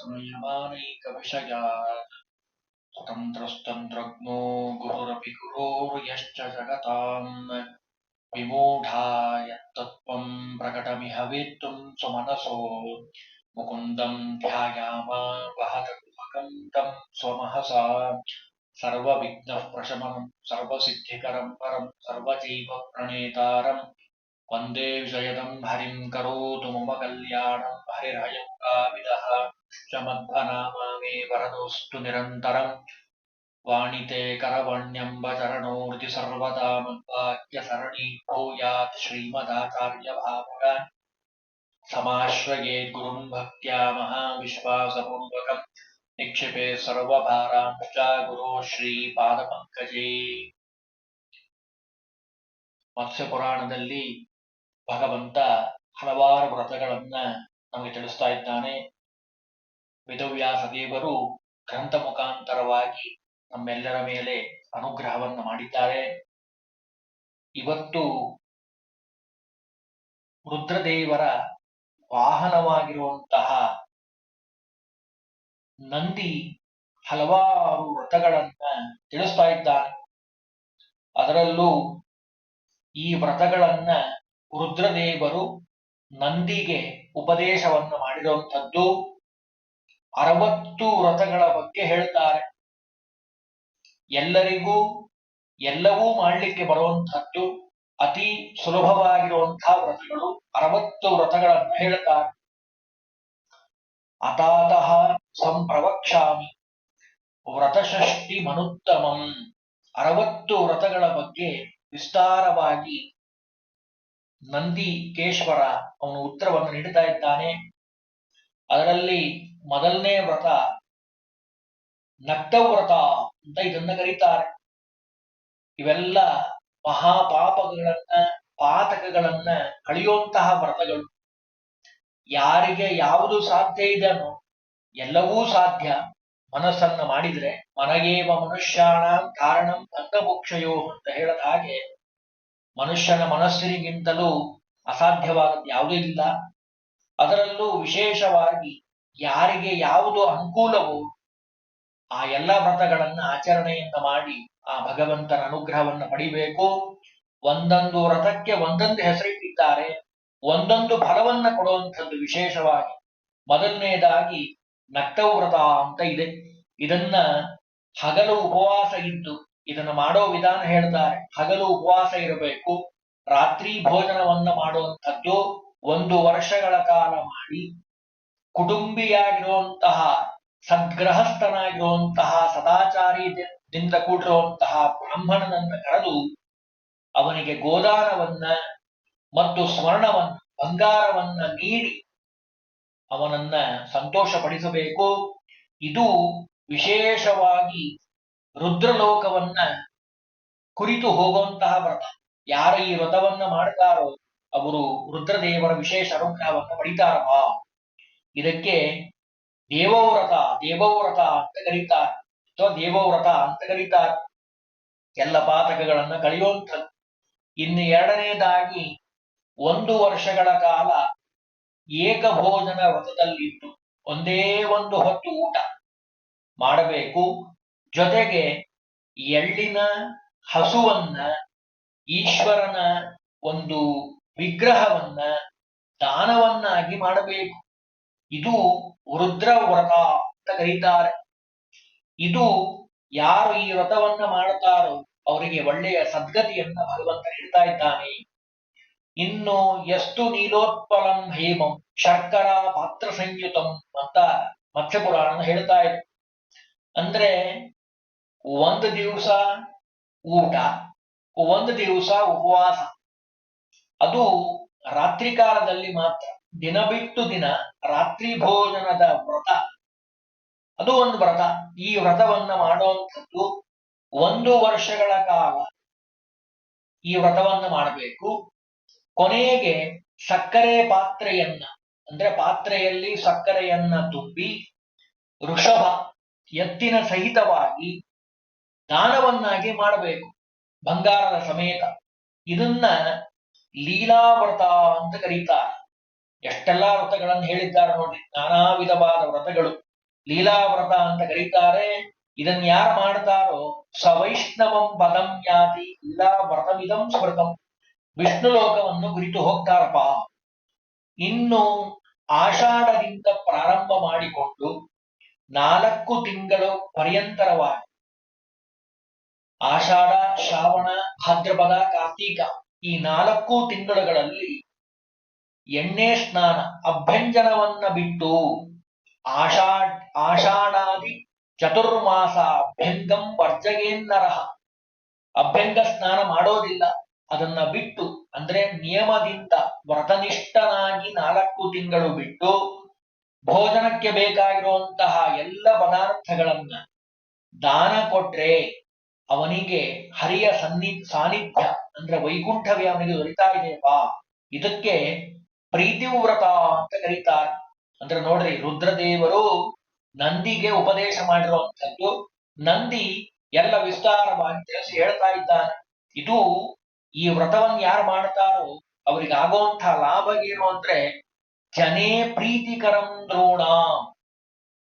संयमानेकविषयात् स्वतन्त्रस्तन्त्रज्ञो गुरुरपि गुरोर्यश्च जगताम् विमूढाय तत्त्वम् प्रकटमिह वेत्तुम् स्वमनसो मुकुन्दम् ध्यायामा वहतकुहकम् तम् स्वमहसा सर्वविघ्नः प्रशमनम् सर्वसिद्धिकरम् परम् सर्वजीवप्रणेतारम् मम कल्याणम् हरिर्हयम् मध्वनामा मे वरदोऽस्तु निरन्तरम् वाणिते करवण्यम्ब चरणोर्ति सर्वदा मद्वाक्यसरणि भूयात् श्रीमदाचार्यभावगान् समाश्रयेत् गुरुं भक्त्या महाविश्वासपूर्वकम् निक्षिपे सर्वभारांश्च गुरो ಶ್ರೀಪಾದಪಂಕಜೇ ಮತ್ಸ್ಯ ಪುರಾಣದಲ್ಲಿ ಭಗವಂತ ಹಲವಾರು ವ್ರತಗಳನ್ನ ನಮಗೆ ತಿಳಿಸ್ತಾ ಇದ್ದಾನೆ ವೇದವ್ಯಾಸ ದೇವರು ಗ್ರಂಥ ಮುಖಾಂತರವಾಗಿ ನಮ್ಮೆಲ್ಲರ ಮೇಲೆ ಅನುಗ್ರಹವನ್ನು ಮಾಡಿದ್ದಾರೆ. ಇವತ್ತು ರುದ್ರದೇವರ ವಾಹನವಾಗಿರುವಂತಹ ನಂದಿ ಹಲವಾರು ವ್ರತಗಳನ್ನ ತಿಳಿಸ್ತಾ ಇದ್ದಾರೆ ಅದರಲ್ಲೂ ಈ ವ್ರತಗಳನ್ನ ರುದ್ರದೇವರು ನಂದಿಗೆ ಉಪದೇಶವನ್ನು ಮಾಡಿರುವಂಥದ್ದು. ಅರವತ್ತು ವ್ರತಗಳ ಬಗ್ಗೆ ಹೇಳ್ತಾರೆ. ಎಲ್ಲರಿಗೂ, ಎಲ್ಲವೂ ಮಾಡಲಿಕ್ಕೆ ಬರುವಂತಹದ್ದು ಅತಿ ಸುಲಭವಾಗಿರುವಂತಹ ವ್ರತಗಳು ಅರವತ್ತು ವ್ರತಗಳನ್ನು ಹೇಳ್ತಾರೆ. ಅತಾತಃ ಸಂಪ್ರವಕ್ಷಾಮಿ ವ್ರತಷಷ್ಟಿ ಮನುತ್ತಮಂ ಅರವತ್ತು ವ್ರತಗಳ ಬಗ್ಗೆ ವಿಸ್ತಾರವಾಗಿ ನಂದಿಕೇಶ್ವರ ಅವನು ಉತ್ತರವನ್ನು ನೀಡುತ್ತಾ ಇದ್ದಾನೆ. ಅದರಲ್ಲಿ ಮೊದಲನೇ ವ್ರತ ನಕ್ತವ್ರತ ಅಂತ ಇದನ್ನ ಕರೀತಾರೆ. ಇವೆಲ್ಲ ಮಹಾಪಾಪಗಳನ್ನ, ಪಾತಕಗಳನ್ನ ಕಳೆಯುವಂತಹ ವ್ರತಗಳು. ಯಾರಿಗೆ ಯಾವುದು ಸಾಧ್ಯ ಇದೆಯೋ ಎಲ್ಲವೂ ಸಾಧ್ಯ. ಮನಸ್ಸನ್ನ ಮಾಡಿದ್ರೆ ಮನಗೇವ ಮನುಷ್ಯಾಣ ಕಾರಣಂ ಅಂಗಮೋಕ್ಷಯೋ ಅಂತ ಹೇಳದ ಹಾಗೆ ಮನುಷ್ಯನ ಮನಸ್ಸಿನಿಗಿಂತಲೂ ಅಸಾಧ್ಯವಾದದ್ದು ಯಾವುದೂ ಇಲ್ಲ. ಅದರಲ್ಲೂ ವಿಶೇಷವಾಗಿ ಯಾರಿಗೆ ಯಾವುದು ಅನುಕೂಲವೋ ಆ ಎಲ್ಲ ವ್ರತಗಳನ್ನ ಆಚರಣೆಯಿಂದ ಮಾಡಿ ಆ ಭಗವಂತನ ಅನುಗ್ರಹವನ್ನು ಪಡಿಬೇಕು. ಒಂದೊಂದು ವ್ರತಕ್ಕೆ ಒಂದೊಂದು ಹೆಸರಿಟ್ಟಿದ್ದಾರೆ. ಒಂದೊಂದು ಫಲವನ್ನ ಕೊಡುವಂಥದ್ದು ವಿಶೇಷವಾಗಿ. ಮೊದಲನೇದಾಗಿ ನಕ್ತವ್ರತ ಅಂತ ಇದೆ. ಇದನ್ನ ಹಗಲು ಉಪವಾಸ ಇದ್ದು ಇದನ್ನ ಮಾಡೋ ವಿಧಾನ ಹೇಳ್ತಾರೆ. ಹಗಲು ಉಪವಾಸ ಇರಬೇಕು. ರಾತ್ರಿ ಭೋಜನವನ್ನ ಮಾಡುವಂಥದ್ದು ಒಂದು ವರ್ಷಗಳ ಕಾಲ ಮಾಡಿ ಕುಟುಂಬಿಯಾಗಿರುವಂತಹ ಸದ್ಗ್ರಹಸ್ಥನಾಗಿರುವಂತಹ ಸದಾಚಾರಿದಿಂದ ಕೂಡಿರುವಂತಹ ಬ್ರಾಹ್ಮಣನನ್ನ ಕರೆದು ಅವನಿಗೆ ಗೋದಾನವನ್ನ ಮತ್ತು ಸ್ವರ್ಣವನ್ನ ಬಂಗಾರವನ್ನ ನೀಡಿ ಅವನನ್ನ ಸಂತೋಷಪಡಿಸಬೇಕು. ಇದು ವಿಶೇಷವಾಗಿ ರುದ್ರಲೋಕವನ್ನ ಕುರಿತು ಹೋಗುವಂತಹ ವ್ರತ. ಯಾರು ಈ ವ್ರತವನ್ನ ಮಾಡ್ತಾರೋ ಅವರು ರುದ್ರದೇವರ ವಿಶೇಷ ಅನುಗ್ರಹವನ್ನು ಪಡಿತಾರಪ್ಪ. ಇದಕ್ಕೆ ದೇವವ್ರತ ದೇವವ್ರತ ಅಂತ ಕರೀತಾರೆ. ಅಥವಾ ದೇವವ್ರತ ಅಂತ ಕರೀತಾರೆ. ಎಲ್ಲ ಪಾತಕಗಳನ್ನ ಕಳೆಯುವಂಥದ್ದು. ಇನ್ನು ಎರಡನೇದಾಗಿ, ಒಂದು ವರ್ಷಗಳ ಕಾಲ ಏಕಭೋಜನ ವ್ರತದಲ್ಲಿದ್ದು ಒಂದೇ ಒಂದು ಹೊತ್ತು ಊಟ ಮಾಡಬೇಕು. ಜೊತೆಗೆ ಎಳ್ಳಿನ ಹಸುವನ್ನ, ಈಶ್ವರನ ಒಂದು ವಿಗ್ರಹವನ್ನ, ದಾನವನ್ನಾಗಿ ಮಾಡಬೇಕು. ಇದು ರುದ್ರ ವ್ರತ ಅಂತ ಕರೀತಾರೆ. ಇದು ಯಾರು ಈ ವ್ರತವನ್ನ ಮಾಡುತ್ತಾರೋ ಅವರಿಗೆ ಒಳ್ಳೆಯ ಸದ್ಗತಿಯನ್ನ ಭಗವಂತ ನೀಡ್ತಾ ಇದ್ದಾನೆ. ಇನ್ನು ಎಷ್ಟು ನೀಲೋತ್ಪಲಂ ಹೇಮಂ ಶರ್ಕರ ಪಾತ್ರ ಸಂಯುತಂ ಅಂತ ಮತ್ಸ್ಯಪುರಾಣ ಹೇಳ್ತಾ ಇದೆ, ಅಂದ್ರೆ ಒಂದು ದಿವಸ ಊಟ, ಒಂದು ದಿವಸ ಉಪವಾಸ. ಅದು ರಾತ್ರಿ ಕಾಲದಲ್ಲಿ ಮಾತ್ರ. ದಿನ ಬಿಟ್ಟು ದಿನ ರಾತ್ರಿ ಭೋಜನದ ವ್ರತ. ಅದು ಒಂದು ವ್ರತ. ಈ ವ್ರತವನ್ನ ಮಾಡುವಂಥದ್ದು ಒಂದು ವರ್ಷಗಳ ಕಾಲ ಈ ವ್ರತವನ್ನ ಮಾಡಬೇಕು. ಕೊನೆಗೆ ಸಕ್ಕರೆ ಪಾತ್ರೆಯನ್ನ, ಅಂದ್ರೆ ಪಾತ್ರೆಯಲ್ಲಿ ಸಕ್ಕರೆಯನ್ನ ತುಂಬಿ ವೃಷಭ ಎತ್ತಿನ ಸಹಿತವಾಗಿ ದಾನವನ್ನಾಗಿ ಮಾಡಬೇಕು ಬಂಗಾರದ ಸಮೇತ. ಇದನ್ನ ಲೀಲಾವ್ರತ ಅಂತ ಕರೀತಾರೆ. ಎಷ್ಟೆಲ್ಲಾ ವ್ರತಗಳನ್ನು ಹೇಳಿದ್ದಾರೆ ನೋಡ್ರಿ ನಾನಾ ವಿಧವಾದ ವ್ರತಗಳು. ಲೀಲಾ ವ್ರತ ಅಂತ ಕರೀತಾರೆ. ಇದನ್ನ ಯಾರು ಮಾಡ್ತಾರೋ? ಸವೈಷ್ಣವಂ ಪದಂ ಯಾತಿ ಲೀಲಾ ವ್ರತವಿಧಂ ಸ್ಮೃತಂ. ವಿಷ್ಣು ಲೋಕವನ್ನು ಕುರಿತು ಹೋಗ್ತಾರಪ್ಪ. ಇನ್ನು ಆಷಾಢದಿಂದ ಪ್ರಾರಂಭ ಮಾಡಿಕೊಂಡು ನಾಲ್ಕು ತಿಂಗಳು ಪರ್ಯಂತರವಾಗಿ ಆಷಾಢ, ಶ್ರಾವಣ, ಭಾದ್ರಪದ, ಕಾರ್ತೀಕ ಈ ನಾಲ್ಕು ತಿಂಗಳುಗಳಲ್ಲಿ ಎಣ್ಣೆ ಸ್ನಾನ, ಅಭ್ಯಂಜನವನ್ನ ಬಿಟ್ಟು ಆಷಾಢ ಆಷಾಢಾದಿ ಚತುರ್ಮಾಸ ಅಭ್ಯಂಗಂ ವರ್ಜಗೇನ್ನರಹ ಅಭ್ಯಂಗ ಸ್ನಾನ ಮಾಡೋದಿಲ್ಲ, ಅದನ್ನ ಬಿಟ್ಟು, ಅಂದ್ರೆ ನಿಯಮದಿಂದ ವ್ರತನಿಷ್ಠನಾಗಿ ನಾಲ್ಕು ತಿಂಗಳು ಬಿಟ್ಟು ಭೋಜನಕ್ಕೆ ಬೇಕಾಗಿರುವಂತಹ ಎಲ್ಲ ಪದಾರ್ಥಗಳನ್ನ ದಾನ ಕೊಟ್ರೆ ಅವನಿಗೆ ಹರಿಯ ಸನ್ನಿ, ಸಾನ್ನಿಧ್ಯ, ಅಂದ್ರೆ ವೈಕುಂಠವೇ ಅವನಿಗೆ ದೊರೀತಾ ಇದೆಯಪ್ಪ. ಇದಕ್ಕೆ ಪ್ರೀತಿ ವ್ರತ ಅಂತ ಕರೀತಾರೆ. ಅಂದ್ರೆ ನೋಡ್ರಿ, ರುದ್ರದೇವರು ನಂದಿಗೆ ಉಪದೇಶ ಮಾಡಿರುವಂತದ್ದು ನಂದಿ ಎಲ್ಲ ವಿಸ್ತಾರವಾಗಿ ತಿಳಿಸಿ ಹೇಳ್ತಾ ಇದ್ದಾನೆ. ಇದು ಈ ವ್ರತವನ್ನು ಯಾರು ಮಾಡ್ತಾರೋ, ಅವ್ರಿಗೆ ಆಗುವಂತಹ ಲಾಭ ಏನು ಅಂದ್ರೆ, ಜನೇ ಪ್ರೀತಿಕರಂ ದ್ರೋಣ.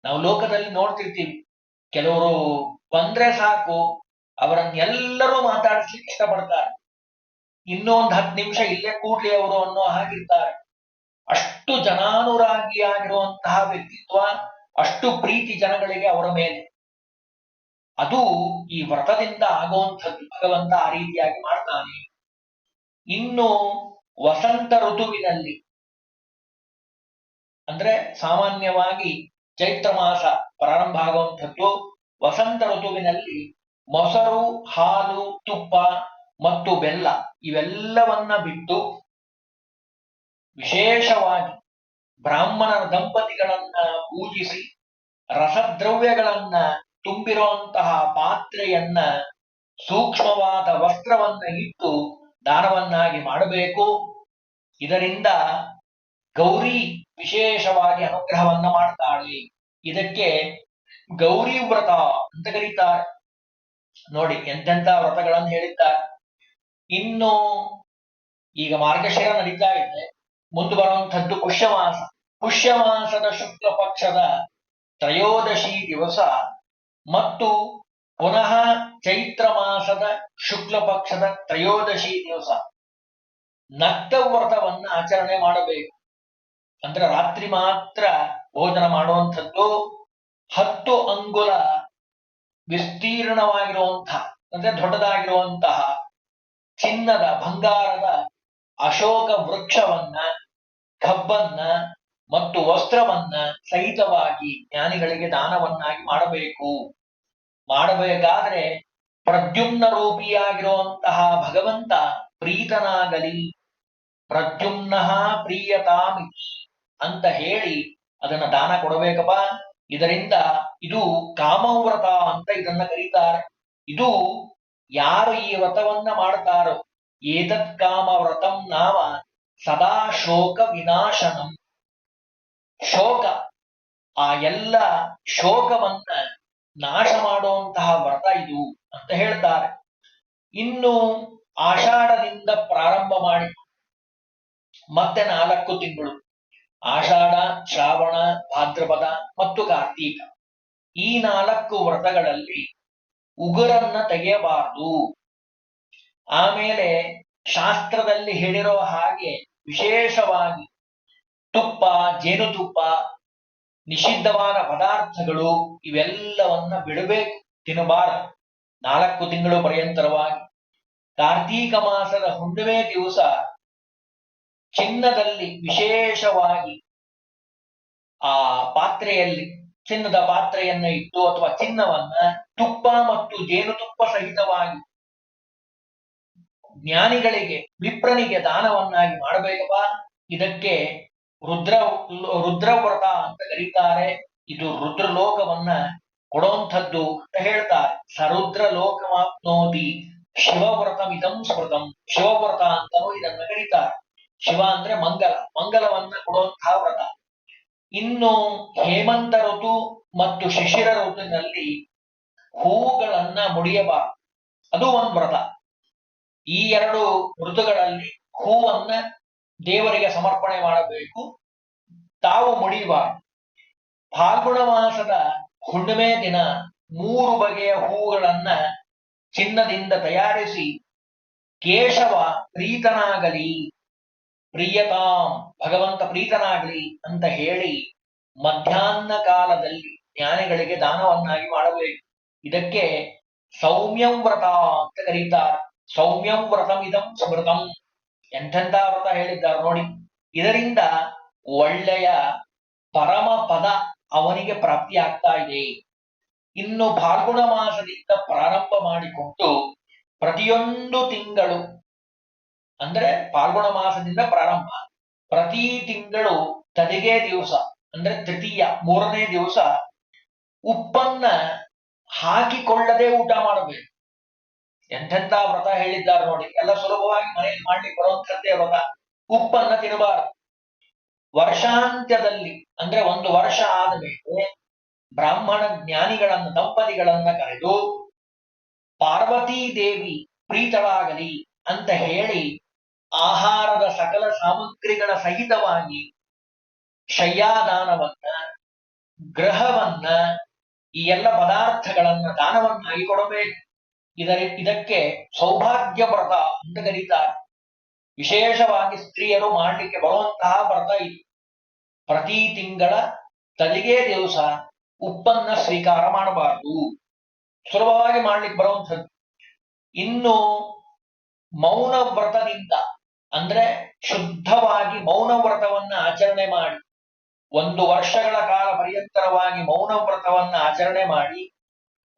ನಾವು ಲೋಕದಲ್ಲಿ ನೋಡ್ತಿರ್ತೀವಿ. ಕೆಲವರು ಬಂದ್ರೆ ಸಾಕು ಅವರನ್ನೆಲ್ಲರೂ ಮಾತಾಡಿಸ್ಲಿಕ್ಕೆ ಇಷ್ಟಪಡ್ತಾರೆ. ಇನ್ನೊಂದು ಹತ್ತು ನಿಮಿಷ ಇಲ್ಲೇ ಕೂಡ್ಲಿ ಅವರು ಅನ್ನೋ ಹಾಗಿರ್ತಾರೆ. ಅಷ್ಟು ಜನಾನುರಾಗಿಯಾಗಿರುವಂತಹ ವ್ಯಕ್ತಿತ್ವ, ಅಷ್ಟು ಪ್ರೀತಿ ಜನಗಳಿಗೆ ಅವರ ಮೇಲೆ. ಅದು ಈ ವ್ರತದಿಂದ ಆಗುವಂಥದ್ದು ಭಗವಂತ ಆ ರೀತಿಯಾಗಿ ಮಾಡ್ತಾನೆ. ಇನ್ನು ವಸಂತ ಋತುವಿನಲ್ಲಿ, ಅಂದ್ರೆ ಸಾಮಾನ್ಯವಾಗಿ ಚೈತ್ರ ಮಾಸ ಪ್ರಾರಂಭ ಆಗುವಂಥದ್ದು, ವಸಂತ ಋತುವಿನಲ್ಲಿ ಮೊಸರು, ಹಾಲು, ತುಪ್ಪ ಮತ್ತು ಬೆಲ್ಲ ಇವೆಲ್ಲವನ್ನ ಬಿಟ್ಟು ವಿಶೇಷವಾಗಿ ಬ್ರಾಹ್ಮಣರ ದಂಪತಿಗಳನ್ನ ಪೂಜಿಸಿ ರಸದ್ರವ್ಯಗಳನ್ನ ತುಂಬಿರುವಂತಹ ಪಾತ್ರೆಯನ್ನ ಸೂಕ್ಷ್ಮವಾದ ವಸ್ತ್ರವನ್ನ ಇಟ್ಟು ದಾನವನ್ನಾಗಿ ಮಾಡಬೇಕು. ಇದರಿಂದ ಗೌರಿ ವಿಶೇಷವಾಗಿ ಅನುಗ್ರಹವನ್ನ ಮಾಡ್ತಾಳೆ. ಇದಕ್ಕೆ ಗೌರಿ ವ್ರತ ಅಂತ ಕರೀತಾರೆ. ನೋಡಿ ಎಂತೆಂತ ವ್ರತಗಳನ್ನು ಹೇಳಿದ್ದಾರೆ. ಇನ್ನು ಈಗ ಮಾರ್ಗಶಿರ ನಡೀತಾ ಇದೆ. ಮುಂದೆ ಬರುವಂಥದ್ದು ಪುಷ್ಯಮಾಸ. ಪುಷ್ಯಮಾಸದ ಶುಕ್ಲ ಪಕ್ಷದ ತ್ರಯೋದಶಿ ದಿವಸ ಮತ್ತು ಪುನಃ ಚೈತ್ರ ಮಾಸದ ಶುಕ್ಲ ಪಕ್ಷದ ತ್ರಯೋದಶಿ ದಿವಸ. ನಕ್ತ ವ್ರತವನ್ನು ಆಚರಣೆ ಮಾಡಬೇಕು. ಅಂದ್ರೆ ರಾತ್ರಿ ಮಾತ್ರ ಭೋಜನ ಮಾಡುವಂಥದ್ದು ಹತ್ತು ಅಂಗುಲ ವಿಸ್ತೀರ್ಣವಾಗಿರುವಂತಹ ಅಂದ್ರೆ ದೊಡ್ಡದಾಗಿರುವಂತಹ ಚಿನ್ನದ ಬಂಗಾರದ ಅಶೋಕ ವೃಕ್ಷವನ್ನ ಕಬ್ಬನ್ನ ಮತ್ತು ವಸ್ತ್ರವನ್ನ ಸಹಿತವಾಗಿ ಜ್ಞಾನಿಗಳಿಗೆ ದಾನವನ್ನಾಗಿ ಮಾಡಬೇಕು. ಮಾಡಬೇಕಾದ್ರೆ ಪ್ರದ್ಯುಮ್ನ ರೂಪಿಯಾಗಿರುವಂತಹ ಭಗವಂತ ಪ್ರೀತನಾಗಲಿ. ಪ್ರದ್ಯುಮ್ನ ಪ್ರೀಯತಾಮಿತಿ ಅಂತ ಹೇಳಿ ಅದನ್ನ ದಾನ ಕೊಡಬೇಕಪ್ಪ. ಇದರಿಂದ ಇದು ಕಾಮವ್ರತ ಅಂತ ಇದನ್ನ ಕರೀತಾರೆ. ಇದು ಯಾರು ಈ ವ್ರತವನ್ನ ಮಾಡ್ತಾರೋ, ಏತತ್ ಕಾಮ ವ್ರತಂ ನಾಮ ಸದಾ ಶೋಕ ವಿನಾಶನಂ ಶೋಕ, ಆ ಎಲ್ಲ ಶೋಕವನ್ನ ನಾಶ ಮಾಡುವಂತಹ ವ್ರತ ಇದು ಅಂತ ಹೇಳ್ತಾರೆ. ಇನ್ನು ಆಷಾಢದಿಂದ ಪ್ರಾರಂಭ ಮಾಡಿ ಮತ್ತೆ ನಾಲ್ಕು ತಿಂಗಳು. ಆಷಾಢ, ಶ್ರಾವಣ, ಭಾದ್ರಪದ ಮತ್ತು ಕಾರ್ತೀಕ. ಈ ನಾಲ್ಕು ವ್ರತಗಳಲ್ಲಿ ಉಗುರನ್ನ ತೆಗೆಯಬಾರದು. ಆಮೇಲೆ ಶಾಸ್ತ್ರದಲ್ಲಿ ಹೇಳಿರೋ ಹಾಗೆ ವಿಶೇಷವಾಗಿ ತುಪ್ಪ, ಜೇನುತುಪ್ಪ, ನಿಷಿದ್ಧವಾದ ಪದಾರ್ಥಗಳು ಇವೆಲ್ಲವನ್ನ ಬಿಡಬೇಕು, ತಿನ್ನಬಾರದು. ನಾಲ್ಕು ತಿಂಗಳು ಪರ್ಯಂತರವಾಗಿ ಕಾರ್ತೀಕ ಮಾಸದ ಹುಣ್ಣಿಮೆ ದಿವಸ ಚಿನ್ನದಲ್ಲಿ ವಿಶೇಷವಾಗಿ ಆ ಪಾತ್ರೆಯಲ್ಲಿ ಚಿನ್ನದ ಪಾತ್ರೆಯನ್ನ ಇಟ್ಟು ಅಥವಾ ಚಿನ್ನವನ್ನ ತುಪ್ಪ ಮತ್ತು ಜೇನುತುಪ್ಪ ಸಹಿತವಾಗಿ ಜ್ಞಾನಿಗಳಿಗೆ, ವಿಪ್ರನಿಗೆ ದಾನವನ್ನಾಗಿ ಮಾಡಬೇಕಪ್ಪ. ಇದಕ್ಕೆ ರುದ್ರ, ರುದ್ರವ್ರತ ಅಂತ ಕರೀತಾರೆ. ಇದು ರುದ್ರಲೋಕವನ್ನ ಕೊಡುವಂಥದ್ದು ಅಂತ ಹೇಳ್ತಾರೆ. ಸರುದ್ರ ಲೋಕಮಾಪ್ನೋತಿ ಶಿವವ್ರತಮಿದಂ ಸ್ಮೃತಂ. ಶಿವವ್ರತ ಅಂತಲೂ ಇದನ್ನ ಕರೀತಾರೆ. ಶಿವ ಅಂದ್ರೆ ಮಂಗಲ. ಮಂಗಲವನ್ನ ಕೊಡುವಂತಹ ವ್ರತ. ಇನ್ನು ಹೇಮಂತ ಋತು ಮತ್ತು ಶಿಶಿರ ಋತುವಿನಲ್ಲಿ ಹೂವುಗಳನ್ನ ಮುಡಿಯಬಾರದು. ಅದು ಒಂದು ವ್ರತ. ಈ ಎರಡು ಋತುಗಳಲ್ಲಿ ಹೂವನ್ನ ದೇವರಿಗೆ ಸಮರ್ಪಣೆ ಮಾಡಬೇಕು. ತಾವು ಮುಡಿಯುವ ಫಾಲ್ಗುಣ ಮಾಸದ ಹುಣ್ಣಿಮೆ ದಿನ ಮೂರು ಬಗೆಯ ಹೂಗಳನ್ನ ಚಿನ್ನದಿಂದ ತಯಾರಿಸಿ ಕೇಶವ ಪ್ರೀತನಾಗಲಿ, ಪ್ರಿಯತಾಂ ಭಗವಂತ ಪ್ರೀತನಾಗಲಿ ಅಂತ ಹೇಳಿ ಮಧ್ಯಾಹ್ನ ಕಾಲದಲ್ಲಿ ಜ್ಞಾನಿಗಳಿಗೆ ದಾನವನ್ನಾಗಿ ಮಾಡಬೇಕು. ಇದಕ್ಕೆ ಸೌಮ್ಯಂ ವ್ರತ ಅಂತ ಕರೀತಾರೆ. ಸೌಮ್ಯಂ ವ್ರತಂ ಇದಂ ಸ್ಮೃತಂ. ಎಂಥೆಂಥ ವ್ರತ ಹೇಳಿದ್ದಾರೆ ನೋಡಿ. ಇದರಿಂದ ಒಳ್ಳೆಯ ಪರಮ ಪದ ಅವನಿಗೆ ಪ್ರಾಪ್ತಿ ಆಗ್ತಾ ಇದೆ. ಇನ್ನು ಫಾಲ್ಗುಣ ಮಾಸದಿಂದ ಪ್ರಾರಂಭ ಮಾಡಿಕೊಂಡು ಪ್ರತಿಯೊಂದು ತಿಂಗಳು, ಅಂದ್ರೆ ಫಾಲ್ಗುಣ ಮಾಸದಿಂದ ಪ್ರಾರಂಭ, ಪ್ರತಿ ತಿಂಗಳು ತದಿಗೆ ದಿವಸ, ಅಂದ್ರೆ ತೃತೀಯ, ಮೂರನೇ ದಿವಸ ಉಪ್ಪನ್ನ ಹಾಕಿಕೊಳ್ಳದೆ ಊಟ ಮಾಡಬೇಕು. ಎಂತೆಂತ ವ್ರತ ಹೇಳಿದ್ದಾರೆ ನೋಡಿ. ಎಲ್ಲ ಸುಲಭವಾಗಿ ಮನೆಯಲ್ಲಿ ಮಾಡಿ ಬರುವಂತದ್ದೇ ವ್ರತ. ಉಪ್ಪನ್ನ ತಿನ್ನಬಾರದು ವರ್ಷಾಂತ್ಯದಲ್ಲಿ, ಅಂದ್ರೆ ಒಂದು ವರ್ಷ ಆದ ಮೇಲೆ ಬ್ರಾಹ್ಮಣ ಜ್ಞಾನಿಗಳನ್ನ, ದಂಪತಿಗಳನ್ನ ಕರೆದು, ಪಾರ್ವತೀ ದೇವಿ ಪ್ರೀತಳಾಗಲಿ ಅಂತ ಹೇಳಿ ಆಹಾರದ ಸಕಲ ಸಾಮಗ್ರಿಗಳ ಸಹಿತವಾಗಿ ಶಯ್ಯಾದಾನವನ್ನ, ಗ್ರಹವನ್ನ, ಈ ಎಲ್ಲ ಪದಾರ್ಥಗಳನ್ನ ದಾನವನ್ನಾಗಿ ಕೊಡಬೇಕು. ಇದರ ಇದಕ್ಕೆ ಸೌಭಾಗ್ಯ ವ್ರತ ಅಂತ ಕರೀತಾರೆ ವಿಶೇಷವಾಗಿ ಸ್ತ್ರೀಯರು ಮಾಡಲಿಕ್ಕೆ ಬರುವಂತಹ ವ್ರತ ಇದು. ಪ್ರತಿ ತಿಂಗಳ ತಲಿಗೆ ದಿವಸ ಉಪ್ಪನ್ನ ಸ್ವೀಕಾರ ಮಾಡಬಾರದು. ಸುಲಭವಾಗಿ ಮಾಡ್ಲಿಕ್ಕೆ ಬರುವಂಥದ್ದು. ಇನ್ನು ಮೌನ ವ್ರತದಿಂದ ಅಂದ್ರೆ ಶುದ್ಧವಾಗಿ ಮೌನ ವ್ರತವನ್ನ ಆಚರಣೆ ಮಾಡಿ, ಒಂದು ವರ್ಷಗಳ ಕಾಲ ಪರ್ಯಂತರವಾಗಿ ಮೌನ ವ್ರತವನ್ನ ಆಚರಣೆ ಮಾಡಿ,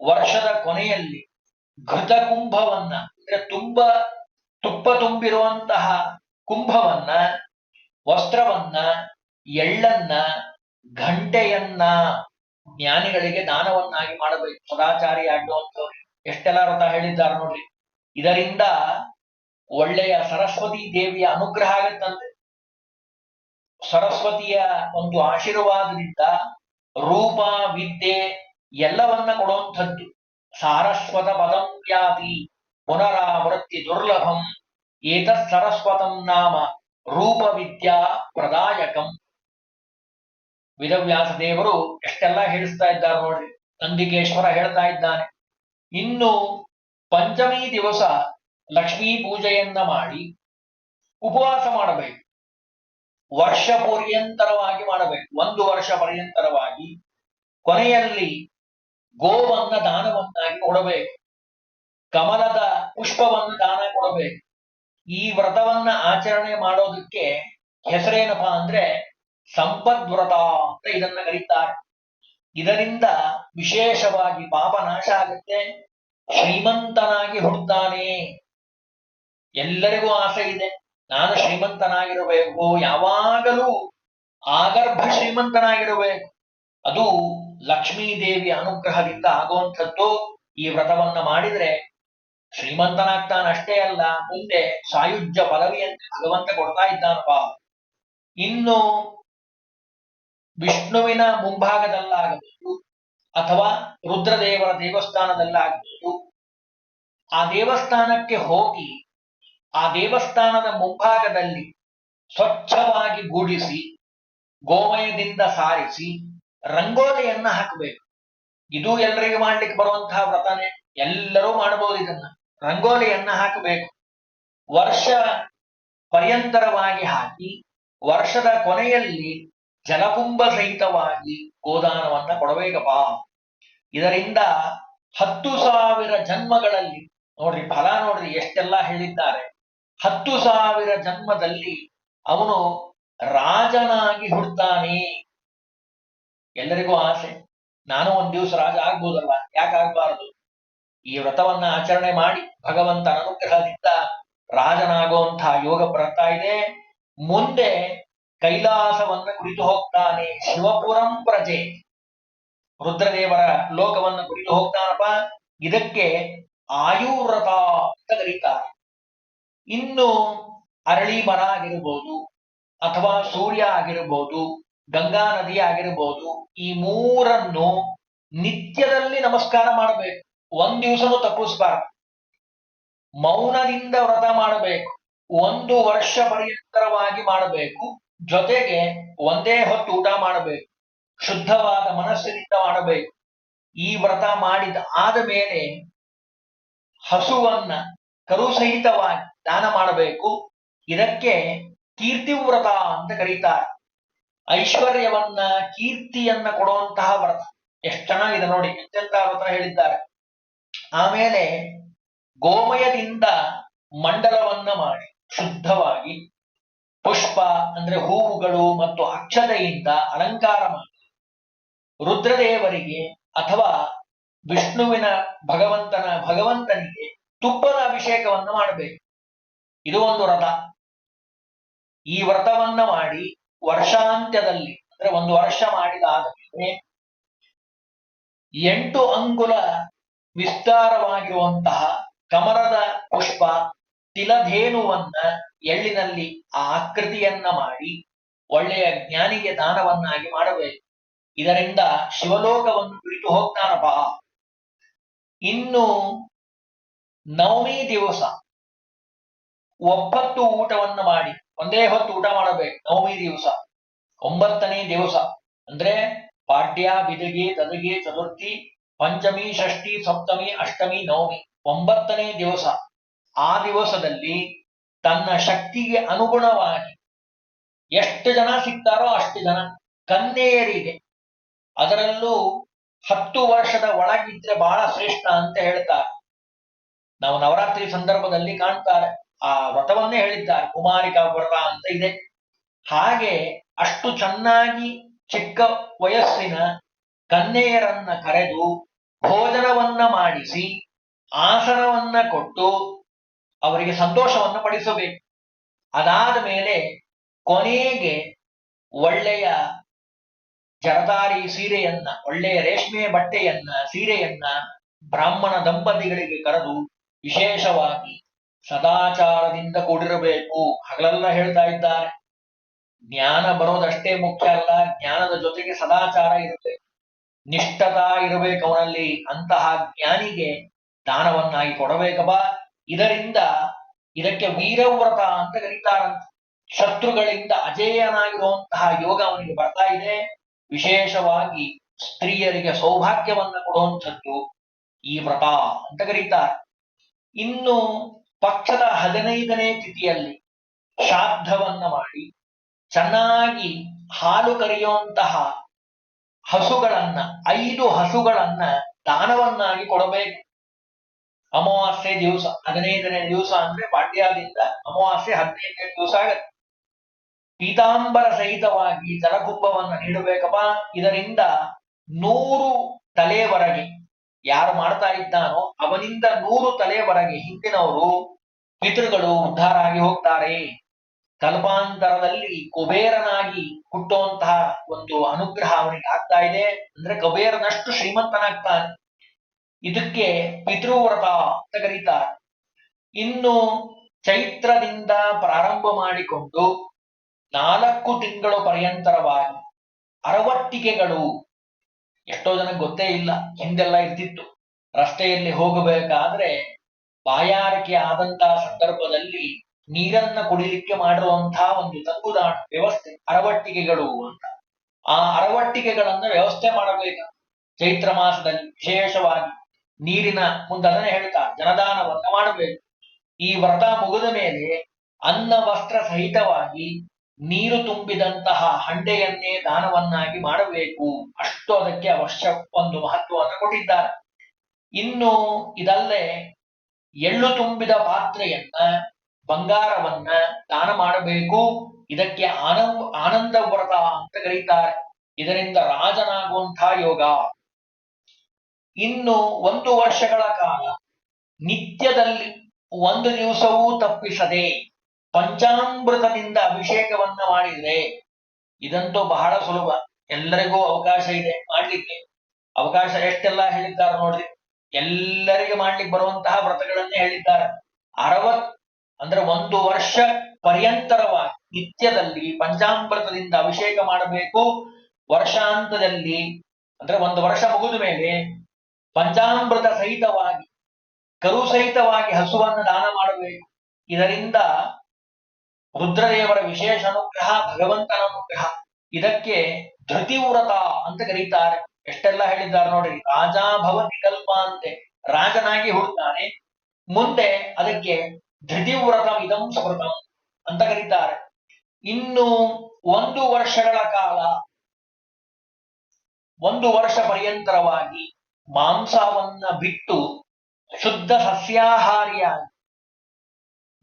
ವರ್ಷದ ಕೊನೆಯಲ್ಲಿ ಘೃತ ಕುಂಭವನ್ನ ಅಂದ್ರೆ ತುಂಬ ತುಪ್ಪ ತುಂಬಿರುವಂತಹ ಕುಂಭವನ್ನ, ವಸ್ತ್ರವನ್ನ, ಎಳ್ಳನ್ನ, ಘಂಟೆಯನ್ನ ಜ್ಞಾನಿಗಳಿಗೆ ದಾನವನ್ನಾಗಿ ಮಾಡಬೇಕು. ಸದಾಚಾರಿ ಆಗುವಂಥವ್ರು ಎಷ್ಟೆಲ್ಲ ವ್ರತ ಹೇಳಿದ್ದಾರೆ ನೋಡ್ರಿ ಇದರಿಂದ ಒಳ್ಳೆಯ ಸರಸ್ವತಿ ದೇವಿಯ ಅನುಗ್ರಹ ಆಗತ್ತಂತೆ. ಸರಸ್ವತಿಯ ಒಂದು ಆಶೀರ್ವಾದದಿಂದ ರೂಪ, ವಿದ್ಯೆ ಎಲ್ಲವನ್ನ ಕೊಡುವಂಥದ್ದು. ಸಾರಸ್ವತ ಪದಂ ಯಾತಿ ಪುನರಾವೃತ್ತಿ ದುರ್ಲಭಂ. ಏತತ್ ಸರಸ್ವತಂ ನಾಮ ರೂಪ ವಿದ್ಯಾ ಪ್ರದಾಯಕಂ. ವಿದವ್ಯಾಸ ದೇವರು ಎಷ್ಟೆಲ್ಲ ಹೇಳಿಸ್ತಾ ಇದ್ದಾರೆ ನೋಡ್ರಿ. ನಂದಿಕೇಶ್ವರ ಹೇಳ್ತಾ ಇದ್ದಾನೆ. ಇನ್ನು ಪಂಚಮಿ ದಿವಸ ಲಕ್ಷ್ಮೀ ಪೂಜೆಯನ್ನ ಮಾಡಿ ಉಪವಾಸ ಮಾಡಬೇಕು. ವರ್ಷ ಪರ್ಯಂತರವಾಗಿ ಮಾಡಬೇಕು. ಒಂದು ವರ್ಷ ಪರ್ಯಂತರವಾಗಿ ಕೊನೆಯಲ್ಲಿ ಗೋವನ್ನ ದಾನವನ್ನಾಗಿ ಕೊಡಬೇಕು. ಕಮಲದ ಪುಷ್ಪವನ್ನು ದಾನ ಕೊಡಬೇಕು. ಈ ವ್ರತವನ್ನ ಆಚರಣೆ ಮಾಡೋದಕ್ಕೆ ಹೆಸರೇನಪ್ಪಾ ಅಂದ್ರೆ ಸಂಪದ್ವ್ರತ ಅಂತ ಇದನ್ನ ಕರೀತಾರೆ. ಇದರಿಂದ ವಿಶೇಷವಾಗಿ ಪಾಪ ನಾಶ ಆಗುತ್ತೆ, ಶ್ರೀಮಂತನಾಗಿ ಹುಡ್ತಾನೆ. ಎಲ್ಲರಿಗೂ ಆಸೆ ಇದೆ. ನಾನು ಶ್ರೀಮಂತನಾಗಿರಬೇಕು, ಯಾವಾಗಲೂ ಆಗರ್ಭ ಶ್ರೀಮಂತನಾಗಿರಬೇಕು. ಅದು ಲಕ್ಷ್ಮೀ ದೇವಿಯ ಅನುಗ್ರಹದಿಂದ ಆಗುವಂಥದ್ದು ಈ ವ್ರತವನ್ನ ಮಾಡಿದ್ರೆ ಶ್ರೀಮಂತನಾಗ್ತಾನಷ್ಟೇ ಅಲ್ಲ, ಮುಂದೆ ಸಾಯುಜ್ಯ ಪದವಿಯಂತೆ ಭಗವಂತ ಕೊಡ್ತಾ ಇದ್ದಾನಪ್ಪ. ಇನ್ನು ವಿಷ್ಣುವಿನ ಮುಂಭಾಗದಲ್ಲಾಗಬಹುದು ಅಥವಾ ರುದ್ರದೇವರ ದೇವಸ್ಥಾನದಲ್ಲಾಗಬಹುದು. ಆ ದೇವಸ್ಥಾನಕ್ಕೆ ಹೋಗಿ ಆ ದೇವಸ್ಥಾನದ ಮುಂಭಾಗದಲ್ಲಿ ಸ್ವಚ್ಛವಾಗಿ ಗೂಡಿಸಿ, ಗೋಮಯದಿಂದ ಸಾರಿಸಿ ರಂಗೋಲಿಯನ್ನ ಹಾಕಬೇಕು. ಇದು ಎಲ್ಲರಿಗೂ ಮಾಡ್ಲಿಕ್ಕೆ ಬರುವಂತಹ ವ್ರತನೇ. ಎಲ್ಲರೂ ಮಾಡಬಹುದು ಇದನ್ನ. ರಂಗೋಲಿಯನ್ನ ಹಾಕಬೇಕು. ವರ್ಷ ಪರ್ಯಂತರವಾಗಿ ಹಾಕಿ, ವರ್ಷದ ಕೊನೆಯಲ್ಲಿ ಜಲಕುಂಭ ಸಹಿತವಾಗಿ ಗೋದಾನವನ್ನ ಕೊಡಬೇಕಪ್ಪ. ಇದರಿಂದ ಹತ್ತು ಸಾವಿರ ಜನ್ಮಗಳಲ್ಲಿ, ನೋಡ್ರಿ ಫಲ ನೋಡ್ರಿ ಎಷ್ಟೆಲ್ಲ ಹೇಳಿದ್ದಾರೆ. ಹತ್ತು ಸಾವಿರ ಜನ್ಮದಲ್ಲಿ ಅವನು ರಾಜನಾಗಿ ಹುಡ್ತಾನೆ. ಎಲ್ಲರಿಗೂ ಆಸೆ. ನಾನು ಒಂದ್ ದಿವಸ ರಾಜ ಆಗ್ಬೋದಲ್ಲ ಯಾಕಾಗ್ಬಾರದು ಈ ವ್ರತವನ್ನ ಆಚರಣೆ ಮಾಡಿ ಭಗವಂತನ ಅನುಗ್ರಹದಿಂದ ರಾಜನಾಗುವಂತಹ ಯೋಗ ಬರ್ತಾ ಇದೆ. ಮುಂದೆ ಕೈಲಾಸವನ್ನ ಕುರಿತು ಹೋಗ್ತಾನೆ. ಶಿವಪುರಂ ಪ್ರಜೆ. ರುದ್ರದೇವರ ಲೋಕವನ್ನ ಕುರಿತು ಹೋಗ್ತಾನಪ್ಪ. ಇದಕ್ಕೆ ಆಯುವ್ರತ ಅಂತ ಕರೀತಾರೆ. ಇನ್ನು ಅರಳಿ ಮರ ಆಗಿರ್ಬೋದು, ಅಥವಾ ಸೂರ್ಯ ಆಗಿರ್ಬೋದು ಗಂಗಾ ನದಿ ಆಗಿರಬಹುದು ಈ ಮೂರನ್ನು ನಿತ್ಯದಲ್ಲಿ ನಮಸ್ಕಾರ ಮಾಡಬೇಕು. ಒಂದ್ ದಿವಸನೂ ತಪ್ಪಿಸ್ಬಾರ್ದು. ಮೌನದಿಂದ ವ್ರತ ಮಾಡಬೇಕು. ಒಂದು ವರ್ಷ ಪರ್ಯಂತರವಾಗಿ ಮಾಡಬೇಕು. ಜೊತೆಗೆ ಒಂದೇ ಹೊತ್ತು ಊಟ ಮಾಡಬೇಕು. ಶುದ್ಧವಾದ ಮನಸ್ಸಿನಿಂದ ಮಾಡಬೇಕು. ಈ ವ್ರತ ಮಾಡಿದ ಆದ ಮೇಲೆ ಹಸುವನ್ನ ಕರು ಸಹಿತವಾಗಿ ದಾನ ಮಾಡಬೇಕು. ಇದಕ್ಕೆ ಕೀರ್ತಿ ವ್ರತ ಅಂತ ಕರೀತಾರೆ. ಐಶ್ವರ್ಯವನ್ನ, ಕೀರ್ತಿಯನ್ನ ಕೊಡುವಂತಹ ವ್ರತ. ಎಷ್ಟು ಚೆನ್ನಾಗಿದೆ ನೋಡಿ, ಎಂತೆಂತ ವ್ರತ ಹೇಳಿದ್ದಾರೆ. ಆಮೇಲೆ ಗೋಮಯದಿಂದ ಮಂಡಲವನ್ನ ಮಾಡಿ, ಶುದ್ಧವಾಗಿ ಪುಷ್ಪ ಅಂದ್ರೆ ಹೂವುಗಳು ಮತ್ತು ಅಕ್ಷತೆಯಿಂದ ಅಲಂಕಾರ ಮಾಡಿ, ರುದ್ರದೇವರಿಗೆ ಅಥವಾ ವಿಷ್ಣುವಿನ ಭಗವಂತನ ಭಗವಂತನಿಗೆ ತುಪ್ಪದ ಅಭಿಷೇಕವನ್ನು ಮಾಡಬೇಕು. ಇದು ಒಂದು ವ್ರತ. ಈ ವ್ರತವನ್ನ ಮಾಡಿ ವರ್ಷಾಂತ್ಯದಲ್ಲಿ, ಅಂದ್ರೆ ಒಂದು ವರ್ಷ ಮಾಡಿದಾದ ಮೇಲೆ ಎಂಟು ಅಂಗುಲ ವಿಸ್ತಾರವಾಗಿರುವಂತಹ ಕಮರದ ಪುಷ್ಪ ತಿಲಧೇನುವನ್ನ ಎಳ್ಳಿನಲ್ಲಿ ಆ ಆಕೃತಿಯನ್ನ ಮಾಡಿ ಒಳ್ಳೆಯ ಜ್ಞಾನಿಗೆ ದಾನವನ್ನಾಗಿ ಮಾಡಬೇಕು. ಇದರಿಂದ ಶಿವಲೋಕವನ್ನು ಬಿಟ್ಟು ಹೋಗ್ತಾನಪ್ಪ. ಇನ್ನು ನವಮಿ ದಿವಸ, ಒಪ್ಪತ್ತು ಊಟವನ್ನ ಮಾಡಿ. ಒಂದೇ ಹೊತ್ತು ಊಟ ಮಾಡಬೇಕು. ನವಮಿ ದಿವಸ. ಒಂಬತ್ತನೇ ದಿವಸ. ಅಂದ್ರೆ ಪಾಡ್ಯ, ಬಿದಗಿ, ತದಗಿ, ಚತುರ್ಥಿ, ಪಂಚಮಿ, ಷಷ್ಠಿ, ಸಪ್ತಮಿ, ಅಷ್ಟಮಿ, ನವಮಿ. ಒಂಬತ್ತನೇ ದಿವಸ. ಆ ದಿವಸದಲ್ಲಿ ತನ್ನ ಶಕ್ತಿಗೆ ಅನುಗುಣವಾಗಿ ಎಷ್ಟು ಜನ ಸಿಗ್ತಾರೋ ಅಷ್ಟು ಜನ ಕನ್ನೆಯರಿಗೆ ಅದರಲ್ಲೂ ಹತ್ತು ವರ್ಷದ ಒಳಗಿದ್ರೆ ಬಹಳ ಶ್ರೇಷ್ಠ ಅಂತ ಹೇಳ್ತಾರೆ. ನಾವು ನವರಾತ್ರಿ ಸಂದರ್ಭದಲ್ಲಿ ಕಾಣ್ತಾರೆ. ಆ ವ್ರತವನ್ನೇ ಹೇಳಿದ್ದಾರೆ. ಕುಮಾರಿಕಾ ವ್ರತ ಅಂತ ಇದೆ. ಹಾಗೆ ಅಷ್ಟು ಚೆನ್ನಾಗಿ ಚಿಕ್ಕ ವಯಸ್ಸಿನ ಕನ್ಯೆಯರನ್ನ ಕರೆದು ಭೋಜನವನ್ನ ಮಾಡಿಸಿ, ಆಸನವನ್ನ ಕೊಟ್ಟು ಅವರಿಗೆ ಸಂತೋಷವನ್ನು ಪಡಿಸಬೇಕು. ಅದಾದ ಮೇಲೆ ಕೊನೆಗೆ ಒಳ್ಳೆಯ ಜರದಾರಿ ಸೀರೆಯನ್ನ, ಒಳ್ಳೆಯ ರೇಷ್ಮೆ ಬಟ್ಟೆಯನ್ನ, ಸೀರೆಯನ್ನ ಬ್ರಾಹ್ಮಣ ದಂಪತಿಗಳಿಗೆ ಕರೆದು ವಿಶೇಷವಾಗಿ ಸದಾಚಾರದಿಂದ ಕೂಡಿರಬೇಕು. ಹಗಲೆಲ್ಲ ಹೇಳ್ತಾ ಇದ್ದಾರೆ. ಜ್ಞಾನ ಬರೋದಷ್ಟೇ ಮುಖ್ಯ ಅಲ್ಲ, ಜ್ಞಾನದ ಜೊತೆಗೆ ಸದಾಚಾರ ಇರಬೇಕು ನಿಷ್ಠತಾ ಇರಬೇಕು ಅವನಲ್ಲಿ. ಅಂತಹ ಜ್ಞಾನಿಗೆ ದಾನವನ್ನಾಗಿ ಕೊಡಬೇಕಪ್ಪ ಇದರಿಂದ ಇದಕ್ಕೆ ವೀರವ್ರತ ಅಂತ ಕರೀತಾರಂತ. ಶತ್ರುಗಳಿಂದ ಅಜೇಯನಾಗಿರುವಂತಹ ಯೋಗ ಅವನಿಗೆ ಬರ್ತಾ ಇದೆ. ವಿಶೇಷವಾಗಿ ಸ್ತ್ರೀಯರಿಗೆ ಸೌಭಾಗ್ಯವನ್ನ ಕೊಡುವಂಥದ್ದು ಈ ವ್ರತ ಅಂತ ಕರೀತಾರೆ. ಇನ್ನು ಪಕ್ಷದ ಹದಿನೈದನೇ ತಿಥಿಯಲ್ಲಿ ಶ್ರಾದ್ದವನ್ನ ಮಾಡಿ ಚೆನ್ನಾಗಿ ಹಾಲು ಕರೆಯುವಂತಹ ಹಸುಗಳನ್ನ, ಐದು ಹಸುಗಳನ್ನ ದಾನವನ್ನಾಗಿ ಕೊಡಬೇಕು. ಅಮಾವಾಸ್ಯೆ ದಿವಸ, ಹದಿನೈದನೇ ದಿವಸ ಅಂದ್ರೆ ಪಾಂಡ್ಯದಿಂದ ಅಮಾವಾಸ್ಯೆ ಹದಿನೈದನೇ ದಿವಸ ಆಗತ್ತೆ. ಪೀತಾಂಬರ ಸಹಿತವಾಗಿ ಜಲಕುಪ್ಪವನ್ನು ನೀಡಬೇಕಪ್ಪ. ಇದರಿಂದ ನೂರು ತಲೆವರೆಗೆ ಯಾರು ಮಾಡ್ತಾ ಇದ್ದಾನೋ, ಅವನಿಂದ ನೂರು ತಲೆವರೆಗೆ ಹಿಂದಿನವರು ಪಿತೃಗಳು ಉದ್ಧಾರ ಆಗಿ ಹೋಗ್ತಾರೆ. ಕಲ್ಪಾಂತರದಲ್ಲಿ ಕುಬೇರನಾಗಿ ಹುಟ್ಟುವಂತಹ ಒಂದು ಅನುಗ್ರಹ ಅವನಿಗೆ ಆಗ್ತಾ ಇದೆ. ಅಂದ್ರೆ ಕುಬೇರನಷ್ಟು ಶ್ರೀಮಂತನಾಗ್ತಾನೆ. ಇದಕ್ಕೆ ಪಿತೃವ್ರತ ಅಂತ ಕರೀತಾರೆ. ಇನ್ನು ಚೈತ್ರದಿಂದ ಪ್ರಾರಂಭ ಮಾಡಿಕೊಂಡು ನಾಲ್ಕು ತಿಂಗಳು ಪರ್ಯಂತರವಾಗಿ ಅರವಟ್ಟಿಕೆಗಳು ಎಷ್ಟೋ ಜನಕ್ಕೆ ಗೊತ್ತೇ ಇಲ್ಲ ಹಿಂದೆಲ್ಲ ಇರ್ತಿತ್ತು. ರಸ್ತೆಯಲ್ಲಿ ಹೋಗಬೇಕಾದ್ರೆ ಬಾಯಾರಿಕೆ ಆದಂತಹ ಸಂದರ್ಭದಲ್ಲಿ ನೀರನ್ನ ಕುಡಿಲಿಕ್ಕೆ ಮಾಡಿರುವಂತಹ ಒಂದು ತಂಗುದಾಣ ವ್ಯವಸ್ಥೆ, ಅರವಟ್ಟಿಗೆಗಳು ಅಂತ. ಆ ಅರವಟ್ಟಿಗೆಗಳನ್ನ ವ್ಯವಸ್ಥೆ ಮಾಡಬೇಕು. ಚೈತ್ರ ಮಾಸದಲ್ಲಿ ವಿಶೇಷವಾಗಿ ನೀರಿನ ಮುಂದದನ್ನೇ ಹೇಳ್ತಾ, ಜನದಾನವನ್ನ ಮಾಡಬೇಕು. ಈ ವ್ರತ ಮುಗಿದ ಮೇಲೆ ಅನ್ನ ವಸ್ತ್ರ ಸಹಿತವಾಗಿ ನೀರು ತುಂಬಿದಂತಹ ಹಂಡೆಯನ್ನೇ ದಾನವನ್ನಾಗಿ ಮಾಡಬೇಕು. ಅಷ್ಟು ಅದಕ್ಕೆ ಅವಶ್ಯ ಒಂದು ಮಹತ್ವವನ್ನು ಕೊಟ್ಟಿದ್ದಾರೆ. ಇನ್ನು ಇದಲ್ಲದೆ ಎಳ್ಳು ತುಂಬಿದ ಪಾತ್ರೆಯನ್ನ, ಬಂಗಾರವನ್ನ ದಾನ ಮಾಡಬೇಕು. ಇದಕ್ಕೆ ಆನಂದ ಆನಂದ ವ್ರತ ಅಂತ ಕರೀತಾರೆ. ಇದರಿಂದ ರಾಜನಾಗುವಂತಹ ಯೋಗ. ಇನ್ನು ಒಂದು ವರ್ಷಗಳ ಕಾಲ ನಿತ್ಯದಲ್ಲಿ ಒಂದು ದಿವಸವೂ ತಪ್ಪಿಸದೆ ಪಂಚಾಮೃತದಿಂದ ಅಭಿಷೇಕವನ್ನ ಮಾಡಿದ್ರೆ ಇದಂತೂ ಬಹಳ ಸುಲಭ. ಎಲ್ಲರಿಗೂ ಅವಕಾಶ ಇದೆ. ಮಾಡ್ಲಿಕ್ಕೆ ಅವಕಾಶ ಎಷ್ಟೆಲ್ಲ ಹೇಳಿದ್ದಾರೆ ನೋಡ್ರಿ. ಎಲ್ಲರಿಗೆ ಮಾಡ್ಲಿಕ್ಕೆ ಬರುವಂತಹ ವ್ರತಗಳನ್ನೇ ಹೇಳಿದ್ದಾರೆ. ಅರವತ್ ಅಂದ್ರೆ ಒಂದು ವರ್ಷ ಪರ್ಯಂತರವಾಗಿ ನಿತ್ಯದಲ್ಲಿ ಪಂಚಾಮೃತದಿಂದ ಅಭಿಷೇಕ ಮಾಡಬೇಕು. ವರ್ಷಾಂತದಲ್ಲಿ ಅಂದ್ರೆ ಒಂದು ವರ್ಷ ಮುಗಿದ ಮೇಲೆ ಪಂಚಾಮೃತ ಸಹಿತವಾಗಿ, ಕರು ಸಹಿತವಾಗಿ ಹಸುವನ್ನು ದಾನ ಮಾಡಬೇಕು. ಇದರಿಂದ ರುದ್ರದೇವರ ವಿಶೇಷ ಅನುಗ್ರಹ, ಭಗವಂತನ ಅನುಗ್ರಹ, ಇದಕ್ಕೆ ಧೃತಿವ್ರತ ಅಂತ ಕರೀತಾರೆ. ಎಷ್ಟೆಲ್ಲ ಹೇಳಿದ್ದಾರೆ ನೋಡ್ರಿ ರಾಜಾಭವ ವಿಕಲ್ಪ ಕಲ್ಪ ಅಂತೆ. ರಾಜನಾಗಿ ಹುಡ್ತಾನೆ. ಮುಂದೆ ಅದಕ್ಕೆ ಧೃತಿವ್ರತ ಇದಂ ಸ್ಮೃತಂ ಅಂತ ಕರೀತಾರೆ. ಇನ್ನು ಒಂದು ವರ್ಷಗಳ ಕಾಲ, ಒಂದು ವರ್ಷ ಪರ್ಯಂತರವಾಗಿ ಮಾಂಸವನ್ನ ಬಿಟ್ಟು ಶುದ್ಧ ಸಸ್ಯಾಹಾರಿಯಾಗಿ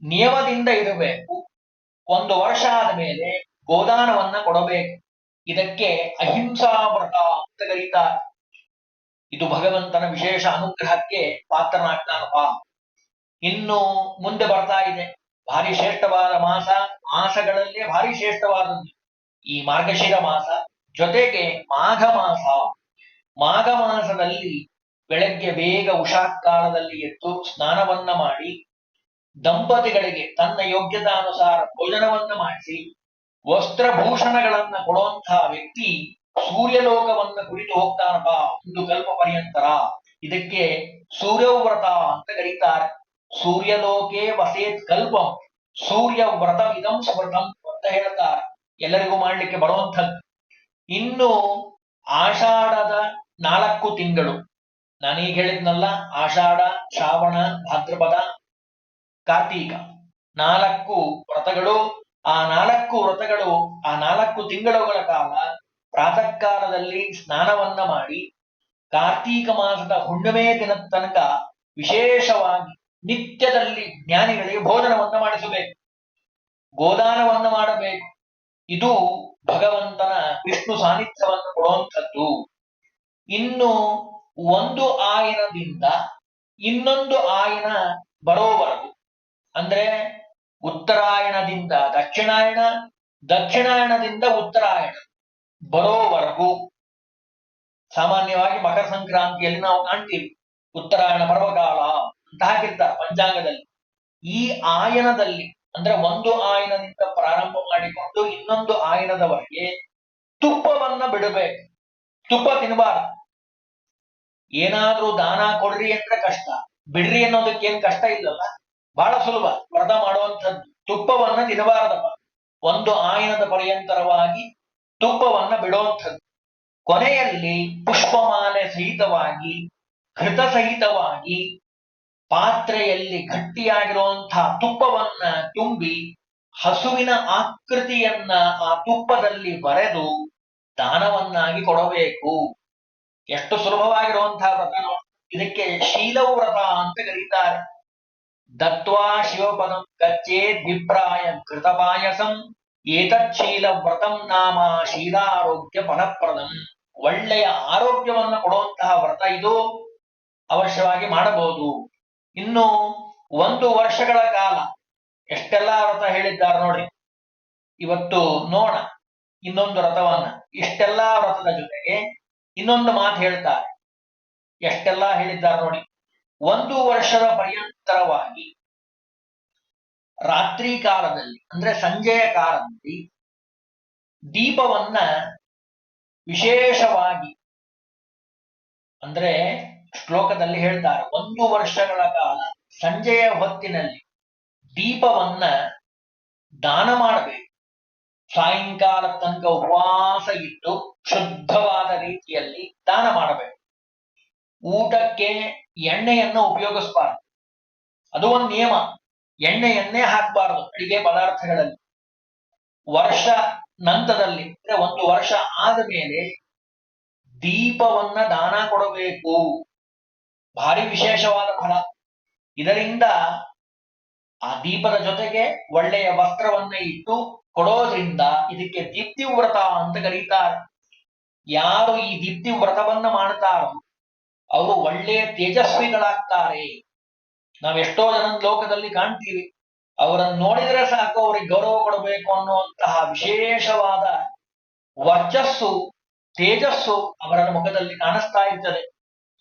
ನಿಯಮದಿಂದ ಇರಬೇಕು. ಒಂದು ವರ್ಷ ಆದ ಮೇಲೆ ಗೋದಾನವನ್ನ ಕೊಡಬೇಕು. ಇದಕ್ಕೆ ಅಹಿಂಸಾ ವ್ರತ ಅಂತ ಕರೀತಾರೆ. ಇದು ಭಗವಂತನ ವಿಶೇಷ ಅನುಗ್ರಹಕ್ಕೆ ಪಾತ್ರನಾಗ್ತಾನಪ್ಪ. ಇನ್ನು ಮುಂದೆ ಬರ್ತಾ ಇದೆ. ಭಾರಿ ಶ್ರೇಷ್ಠವಾದ ಮಾಸ, ಮಾಸಗಳಲ್ಲೇ ಭಾರಿ ಶ್ರೇಷ್ಠವಾದದ್ದು. ಈ ಮಾರ್ಗಶಿರ ಮಾಸ ಜೊತೆಗೆ ಮಾಘ ಮಾಸ. ಮಾಘ ಮಾಸದಲ್ಲಿ ಬೆಳಗ್ಗೆ ಬೇಗ ಉಷಾಕಾಲದಲ್ಲಿ ಎದ್ದು ಸ್ನಾನವನ್ನ ಮಾಡಿ, ದಂಪತಿಗಳಿಗೆ ತನ್ನ ಯೋಗ್ಯತಾನುಸಾರ ಭೋಜನವನ್ನ ಮಾಡಿಸಿ ವಸ್ತ್ರಭೂಷಣಗಳನ್ನ ಕೊಡುವಂತಹ ವ್ಯಕ್ತಿ ಸೂರ್ಯಲೋಕವನ್ನ ಕುರಿತು ಹೋಗ್ತಾನಪ್ಪ. ಒಂದು ಕಲ್ಪ ಪರ್ಯಂತರ. ಇದಕ್ಕೆ ಸೂರ್ಯವ್ರತ ಅಂತ ಕರೀತಾರೆ. ಸೂರ್ಯಲೋಕೇ ವಸೇತ್ ಕಲ್ಪಂ. ಸೂರ್ಯ ವ್ರತ ಇದಂ ಸ್ಮೃತಂ ಅಂತ ಹೇಳ್ತಾರೆ. ಎಲ್ಲರಿಗೂ ಮಾಡ್ಲಿಕ್ಕೆ ಬರುವಂಥದ್ದು. ಇನ್ನು ಆಷಾಢದ ನಾಲ್ಕು ತಿಂಗಳು. ನಾನೀಗ ಹೇಳಿದ್ನಲ್ಲ, ಆಷಾಢ, ಶ್ರಾವಣ, ಭಾದ್ರಪದ, ಕಾರ್ತೀಕ. ನಾಲ್ಕು ವ್ರತಗಳು ಆ ನಾಲ್ಕು ವ್ರತಗಳು, ಆ ನಾಲ್ಕು ತಿಂಗಳುಗಳ ಕಾಲ ಪ್ರಾತಃ ಕಾಲದಲ್ಲಿ ಸ್ನಾನವನ್ನ ಮಾಡಿ ಕಾರ್ತೀಕ ಮಾಸದ ಹುಣ್ಣಿಮೆ ದಿನದ ತನಕ ವಿಶೇಷವಾಗಿ ನಿತ್ಯದಲ್ಲಿ ಜ್ಞಾನಿಗಳಿಗೆ ಭೋಜನವನ್ನು ಮಾಡಿಸಬೇಕು. ಗೋದಾನವನ್ನ ಮಾಡಬೇಕು. ಇದು ಭಗವಂತನ ವಿಷ್ಣು ಸಾನ್ನಿಧ್ಯವನ್ನು ಕೊಡುವಂಥದ್ದು. ಇನ್ನು ಒಂದು ಆಯನದಿಂದ ಇನ್ನೊಂದು ಆಯನ ಬರೋವರೆಗೂ. ಅಂದ್ರೆ ಉತ್ತರಾಯಣದಿಂದ ದಕ್ಷಿಣಾಯಣ, ದಕ್ಷಿಣಾಯಣದಿಂದ ಉತ್ತರಾಯಣ. ಬರೋವರೆಗೂ ಸಾಮಾನ್ಯವಾಗಿ ಮಕರ ಸಂಕ್ರಾಂತಿಯಲ್ಲಿ ನಾವು ಕಾಣ್ತೀವಿ. ಉತ್ತರಾಯಣ ಪರ್ವಕಾಲ ಅಂತ ಹಾಕಿರ್ತಾರೆ ಪಂಚಾಂಗದಲ್ಲಿ. ಈ ಆಯನದಲ್ಲಿ, ಅಂದ್ರೆ ಒಂದು ಆಯನದಿಂದ ಪ್ರಾರಂಭ ಮಾಡಿಕೊಂಡು ಇನ್ನೊಂದು ಆಯನದವರೆಗೆ ತುಪ್ಪವನ್ನ ಬಿಡಬೇಕು. ತುಪ್ಪ ತಿನ್ನಬಾರ್ದು ಏನಾದ್ರೂ ದಾನ ಕೊಡ್ರಿ ಅಂದ್ರೆ ಕಷ್ಟ. ಬಿಡ್ರಿ ಅನ್ನೋದಕ್ಕೆ ಏನ್ ಕಷ್ಟ ಇಲ್ಲಲ್ಲ? ಬಹಳ ಸುಲಭ. ವ್ರತ ಮಾಡುವಂಥದ್ದು ತುಪ್ಪವನ್ನ ತಿನ್ನಬಾರದಪ್ಪ ಒಂದು ಆಯನದ ಪರ್ಯಂತರವಾಗಿ ತುಪ್ಪವನ್ನ ಬಿಡುವಂಥದ್ದು. ಕೊನೆಯಲ್ಲಿ ಪುಷ್ಪಮಾಲೆ ಸಹಿತವಾಗಿ, ಘೃತ ಸಹಿತವಾಗಿ ಪಾತ್ರೆಯಲ್ಲಿ ಗಟ್ಟಿಯಾಗಿರುವಂತಹ ತುಪ್ಪವನ್ನ ತುಂಬಿ ಹಸುವಿನ ಆಕೃತಿಯನ್ನ ಆ ತುಪ್ಪದಲ್ಲಿ ಬರೆದು ದಾನವನ್ನಾಗಿ ಕೊಡಬೇಕು. ಎಷ್ಟು ಸುಲಭವಾಗಿರುವಂತಹ ವ್ರತ. ಇದಕ್ಕೆ ಶೀಲವು ವ್ರತ ಅಂತ ಕರೀತಾರೆ. ದತ್ವಾ ಶಿವಪದಂ ಗಚ್ಚೇದ್ ವಿಪ್ರಾಯ ಘೃತಪಾಯಸಂ ಏತಚ್ಛೀಲ ವ್ರತಂ ನಾಮ ಶೀಲಾರೋಗ್ಯ ಫಲಪ್ರದಂ ಒಳ್ಳೆಯ ಆರೋಗ್ಯವನ್ನು ಕೊಡುವಂತಹ ವ್ರತ ಇದು. ಅವಶ್ಯವಾಗಿ ಮಾಡಬಹುದು. ಇನ್ನು ಒಂದು ವರ್ಷಗಳ ಕಾಲ, ಎಷ್ಟೆಲ್ಲಾ ವ್ರತ ಹೇಳಿದ್ದಾರೆ ನೋಡಿ. ಇವತ್ತು ನೋಣ ಇನ್ನೊಂದು ವ್ರತವನ್ನ. ಇಷ್ಟೆಲ್ಲಾ ವ್ರತದ ಜೊತೆಗೆ ಇನ್ನೊಂದು ಮಾತು ಹೇಳ್ತಾರೆ. ಎಷ್ಟೆಲ್ಲಾ ಹೇಳಿದ್ದಾರೆ ನೋಡಿ. ಒಂದು ವರ್ಷದ ಪರ್ಯಂತರವಾಗಿ ರಾತ್ರಿ ಕಾಲದಲ್ಲಿ, ಅಂದ್ರೆ ಸಂಜೆಯ ಕಾಲದಲ್ಲಿ ದೀಪವನ್ನ ವಿಶೇಷವಾಗಿ, ಅಂದ್ರೆ ಶ್ಲೋಕದಲ್ಲಿ ಹೇಳ್ತಾರೆ, ಒಂದು ವರ್ಷಗಳ ಕಾಲ ಸಂಜೆಯ ಹೊತ್ತಿನಲ್ಲಿ ದೀಪವನ್ನ ದಾನ ಮಾಡಬೇಕು. ಸಾಯಂಕಾಲ ತನಕ ಉಪವಾಸ ಇಟ್ಟು ಶುದ್ಧವಾದ ರೀತಿಯಲ್ಲಿ ದಾನ ಮಾಡಬೇಕು. ಊಟಕ್ಕೆ ಎಣ್ಣೆಯನ್ನು ಉಪಯೋಗಿಸಬಾರದು. ಅದು ಒಂದು ನಿಯಮ. ಎಣ್ಣೆಯನ್ನೇ ಹಾಕಬಾರದು ಅಡಿಗೆ ಪದಾರ್ಥಗಳಲ್ಲಿ. ವರ್ಷ ನಂತರದಲ್ಲಿ ಅಂದ್ರೆ ಒಂದು ವರ್ಷ ಆದ ಮೇಲೆ ದೀಪವನ್ನ ದಾನ ಕೊಡಬೇಕು. ಭಾರಿ ವಿಶೇಷವಾದ ಫಲ. ಇದರಿಂದ ಆ ದೀಪದ ಜೊತೆಗೆ ಒಳ್ಳೆಯ ವಸ್ತ್ರವನ್ನ ಇಟ್ಟು ಕೊಡೋದ್ರಿಂದ ಇದಕ್ಕೆ ದೀಪ್ತಿ ವ್ರತ ಅಂತ ಕರೀತಾರೆ. ಯಾರು ಈ ದೀಪ್ತಿ ವ್ರತವನ್ನ ಮಾಡ್ತಾರೋ ಅವರು ಒಳ್ಳೆಯ ತೇಜಸ್ವಿಗಳಾಗ್ತಾರೆ. ನಾವೆಷ್ಟೋ ಜನ ಲೋಕದಲ್ಲಿ ಕಾಣ್ತೀವಿ. ಅವರನ್ನು ನೋಡಿದ್ರೆ ಸಾಕು, ಅವ್ರಿಗೆ ಗೌರವ ಕೊಡಬೇಕು ಅನ್ನುವಂತಹ ವಿಶೇಷವಾದ ವರ್ಚಸ್ಸು, ತೇಜಸ್ಸು ಅವರ ಮುಖದಲ್ಲಿ ಕಾಣಿಸ್ತಾ ಇರ್ತದೆ.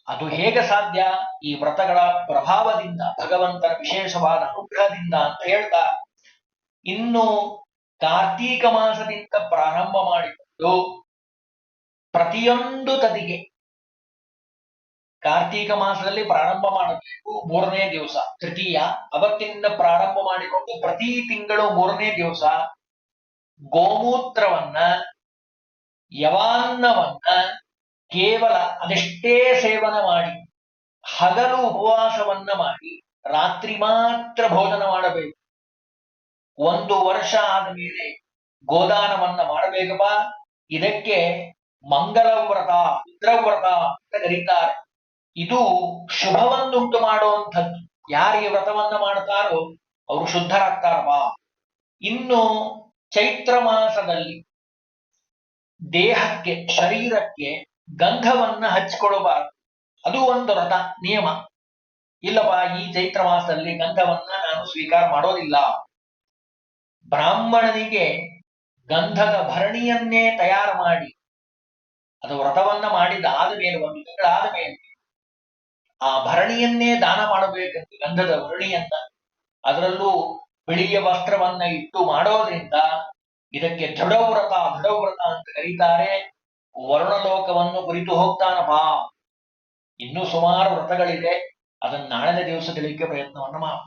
ಅದು ಹೇಗೆ ಸಾಧ್ಯ? ಈ ವ್ರತಗಳ ಪ್ರಭಾವದಿಂದ, ಭಗವಂತನ ವಿಶೇಷವಾದ ಅನುಗ್ರಹದಿಂದ ಅಂತ ಹೇಳ್ತಾ, ಇನ್ನು ಕಾರ್ತೀಕ ಮಾಸದಿಂದ ಪ್ರಾರಂಭ ಮಾಡಿಕೊಂಡು ಪ್ರತಿಯೊಂದು ತದಿಗೆ ಕಾರ್ತೀಕ ಮಾಸದಲ್ಲಿ ಪ್ರಾರಂಭ ಮಾಡಬೇಕು ಮೂರನೇ ದಿವಸ. ತೃತೀಯ, ಅವತ್ತಿನಿಂದ ಪ್ರಾರಂಭ ಮಾಡಿಕೊಂಡು ಪ್ರತಿ ತಿಂಗಳು ಮೂರನೇ ದಿವಸ ಗೋಮೂತ್ರವನ್ನ, ಯವಾನ್ನವನ್ನ ಕೇವಲ ಅದೆಷ್ಟೇ ಸೇವನ ಮಾಡಿ, ಹಗಲು ಉಪವಾಸವನ್ನ ಮಾಡಿ, ರಾತ್ರಿ ಮಾತ್ರ ಭೋಜನ ಮಾಡಬೇಕು. ಒಂದು ವರ್ಷ ಆದಮೇಲೆ ಗೋದಾನವನ್ನ ಮಾಡಬೇಕಪ್ಪ. ಇದಕ್ಕೆ ಮಂಗಲ ವ್ರತ ರುದ್ರವ್ರತ ಅಂತ ಕರೀತಾರೆ. ಇದು ಶುಭವನ್ನುಂಟು ಮಾಡುವಂಥದ್ದು. ಯಾರಿಗೆ ವ್ರತವನ್ನ ಮಾಡ್ತಾರೋ ಅವರು ಶುದ್ಧರಾಗ್ತಾರವಾ ಇನ್ನು ಚೈತ್ರ ಮಾಸದಲ್ಲಿ ದೇಹಕ್ಕೆ, ಶರೀರಕ್ಕೆ ಗಂಧವನ್ನ ಹಚ್ಚಿಕೊಳ್ಳಬಾರದು ಅದು ಒಂದು ವ್ರತ, ನಿಯಮ. ಇಲ್ಲಪ್ಪ, ಈ ಚೈತ್ರ ಮಾಸದಲ್ಲಿ ಗಂಧವನ್ನ ನಾನು ಸ್ವೀಕಾರ ಮಾಡೋದಿಲ್ಲ. ಬ್ರಾಹ್ಮಣನಿಗೆ ಗಂಧದ ಭರಣಿಯನ್ನೇ ತಯಾರು ಮಾಡಿ, ಅದು ವ್ರತವನ್ನ ಮಾಡಿದಾದ ಮೇಲೆ, ಒಂದು ತಿಂಗಳಾದ ಮೇಲೆ ಆ ಭರಣಿಯನ್ನೇ ದಾನ ಮಾಡಬೇಕಂತ ಗಂಧದ ಭರಣಿಯನ್ನ ಅದರಲ್ಲೂ ಬಿಳಿಯ ವಸ್ತ್ರವನ್ನ ಇಟ್ಟು ಮಾಡೋದ್ರಿಂದ ಇದಕ್ಕೆ ದೃಢವ್ರತ ದೃಢವ್ರತ ಅಂತ ಕರೀತಾರೆ. ವರುಣಲೋಕವನ್ನು ಕುರಿತು ಹೋಗ್ತಾನಪ್ಪ. ಇನ್ನೂ ಸುಮಾರು ವ್ರತಗಳಿದೆ. ಅದನ್ನ ನಾಳೆ ದಿವಸ ತಿಳಿಯಕ್ಕೆ ಪ್ರಯತ್ನವನ್ನ ಮಾಡ.